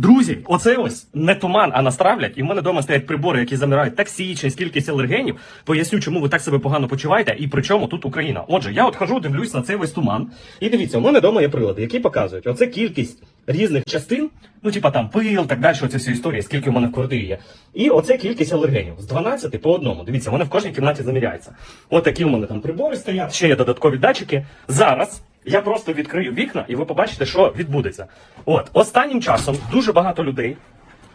Друзі, оце ось не туман, а настравлять. І в мене вдома стоять прибори, які замирають токсичність, кількість алергенів. Поясню, чому ви так себе погано почуваєте і при чому тут Україна. Отже, я от хожу, дивлюсь на цей весь туман. І дивіться, у мене вдома є прилади, які показують оце кількість різних частин, ну типа там пил, так далі, оце всі історії, скільки у мене в квартирі є. І оце кількість алергенів з 12 по одному. Дивіться, вони в кожній кімнаті заміряються. От такі у мене там прибори стоять, ще є додаткові датчики. Зараз. Я просто відкрию вікна, і ви побачите, що відбудеться. От останнім часом дуже багато людей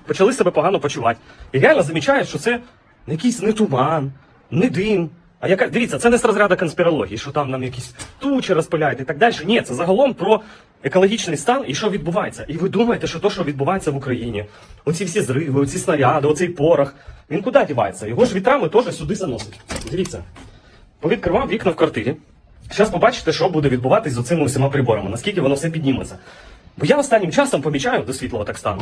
почали себе погано почувати. І реально замічають, що це якийсь не туман, не дим. А яка дивіться, це не з розряду конспірології, що там нам якісь тучі розпиляють і так далі. Ні, це загалом про екологічний стан і що відбувається. І ви думаєте, що то, що відбувається в Україні, оці всі зриви, оці снаряди, оцей порох, він куди дівається? Його ж вітрами теж сюди заносить. Дивіться, повідкривав вікна в квартирі. Зараз побачите, що буде відбуватись з оцими усіма приборами, наскільки воно все підніметься. Бо я останнім часом помічаю до світлого так стану,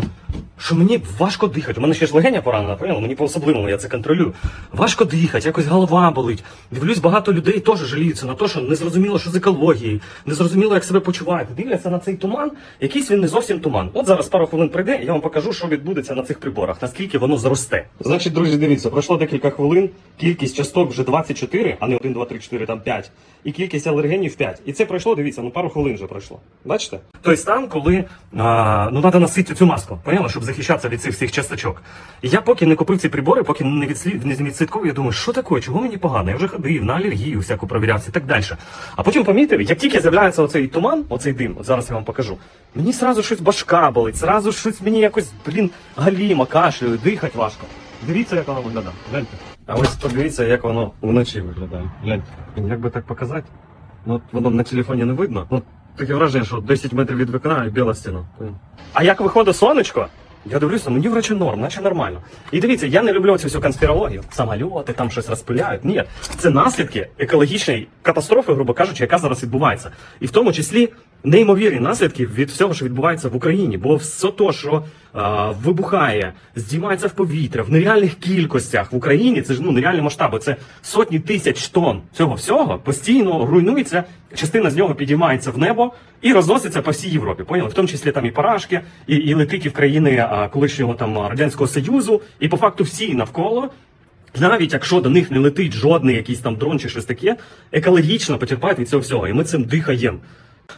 що мені важко дихати. У мене ще ж легеня поранена, поняла? Мені по-особливому я це контролюю. Важко дихати, якось голова болить. Дивлюсь, багато людей теж жаліються на те, що не зрозуміло, що з екологією, не зрозуміло, як себе почувають. Дивляться на цей туман, якийсь він не зовсім туман. От зараз пару хвилин прийде, і я вам покажу, що відбудеться на цих приборах, наскільки воно зросте. Значить, друзі, дивіться, пройшло декілька хвилин, кількість часток вже 24, а не 1, 2, 3, 4, там 5. І кількість алергенів 5. І це пройшло, дивіться, ну пару хвилин вже пройшло. Бачите? Той стан, коли а, ну треба носити цю маску, поняла, щоб захищатися від цих всіх часточок. І я поки не купив ці прибори, поки не відслід не відслідковую, я думаю, що таке, чого мені погано? Я вже ходив на алергію, всяку провірявся і так далі. А потім помітив, як тільки з'являється оцей туман, оцей дим, от зараз я вам покажу, мені сразу щось башка болить, зразу щось мені якось, блін, галіма, кашляю, дихати важко. Дивіться, як воно виглядає. Гляньте. А ось подивіться, як воно вночі виглядає. Гляньте. Як би так показати? Ну, воно на телефоні не видно. Ну, таке враження, що 10 метрів від вікна і біла стіна. А як виходить сонечко? Я дивлюся, мені врачі норм, наче нормально. І дивіться, я не люблю цю всю конспірологію. Самольоти там щось розпиляють. Ні, це наслідки екологічної катастрофи, грубо кажучи, яка зараз відбувається. І в тому числі неймовірні наслідки від всього, що відбувається в Україні. Бо все то, що а, вибухає, здіймається в повітря в нереальних кількостях в Україні, це ж ну нереальні масштаби. Це сотні тисяч тонн цього всього постійно руйнується. Частина з нього підіймається в небо і розноситься по всій Європі. Поняли? В тому числі там і парашки, і, і летить і в країни а, колишнього там радянського союзу, і по факту всі навколо. Навіть якщо до них не летить жодний якийсь там дрон чи щось таке, екологічно потерпають від цього всього, і ми цим дихаємо.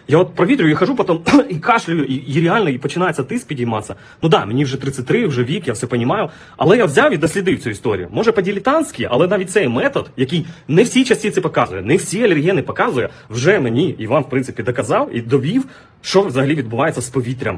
Я от провітрюю і хожу потім і кашлюю, і, і реально і починається тиск підійматися. Ну да, мені вже 33, вже вік, я все розумію. Але я взяв і дослідив цю історію. Може по-ділітанськи, але навіть цей метод, який не всі частиці показує, не всі алергени показує, вже мені і вам, в принципі, доказав і довів, що взагалі відбувається з повітрям.